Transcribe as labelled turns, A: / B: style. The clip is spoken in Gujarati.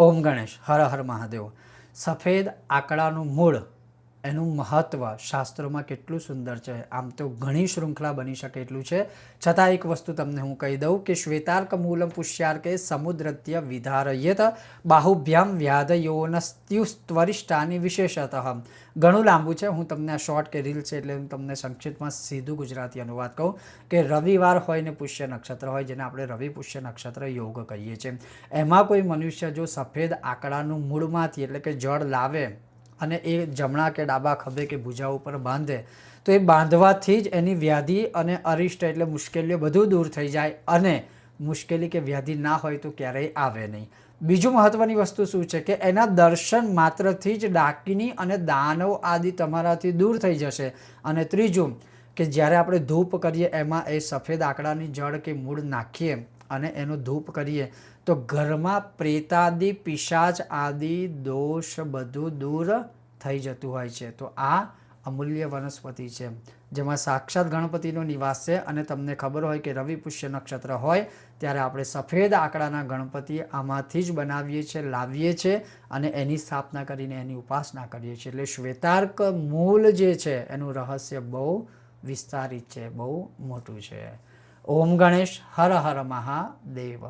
A: ઓમ ગણેશ હર હર મહાદેવ. સફેદ આંકડાનું મૂળ એનું મહત્ત્વ શાસ્ત્રોમાં કેટલું સુંદર છે. આમ તો ઘણી શૃંખલા બની શકે એટલું છે. છતાં એક વસ્તુ તમને હું કહી દઉં કે શ્વેતાર્ક મૂલમ પુષ્યાર્કે સમુદ્રત્ય વિધારયત બાહુભ્યામ વ્યાધયોનસ્ત્યુસ્ત્વરિષ્ટાની વિશેષતઃ. ઘણું લાંબુ છે. હું તમને આ શોર્ટ કે રીલ છે એટલે હું તમને સંક્ષિપ્તમાં સીધું ગુજરાતી અનુવાદ કહું કે રવિવાર હોય ને પુષ્ય નક્ષત્ર હોય જેને આપણે રવિ પુષ્ય નક્ષત્ર યોગ કહીએ છીએ. એમાં કોઈ મનુષ્ય જો સફેદ આંકડાનું મૂળમાંથી એટલે કે જળ લાવે અને એ જમણા કે ડાબા ખભે કે ભુજા ઉપર બાંધે, તો એ બાંધવાથી જ એની વ્યાધિ અને અરિષ્ટ એટલે મુશ્કેલીઓ બધું દૂર થઈ જાય અને મુશ્કેલી કે વ્યાધિ ના હોય તો ક્યારેય આવે નહીં. બીજું મહત્વની વસ્તુ શું છે કે એના દર્શન માત્રથી જ ડાકીની અને દાનવ આદિ તમારાથી દૂર થઈ જશે. અને ત્રીજું કે જ્યારે આપણે ધૂપ કરીએ એમાં એ સફેદ આંકડાની જળ કે મૂળ નાખીએ અને એનો ધૂપ કરીએ. તો ઘરમાં પ્રેતાદિ, પિશાચ આદિ, દોષ બધું દૂર થઈ જતું હોય છે. તો આ અમૂલ્ય વનસ્પતિ છે. જેમાં સાક્ષાત ગણપતિનો નિવાસ છે અને તમને ખબર હોય કે રવિ પુષ્ય નક્ષત્ર હોય, ત્યારે આપણે સફેદ આંકડાના ગણપતિ આમાંથી જ બનાવીએ છીએ લાવીએ છીએ અને એની સ્થાપના કરીને એની ઉપાસના કરીએ છીએ. એટલે શ્વેતાર્ક મૂળ જે છે, એનું રહસ્ય બહુ વિસ્તારિત છે, બહુ મોટું છે. ઓમ ગણેશ હર હર મહાદેવ.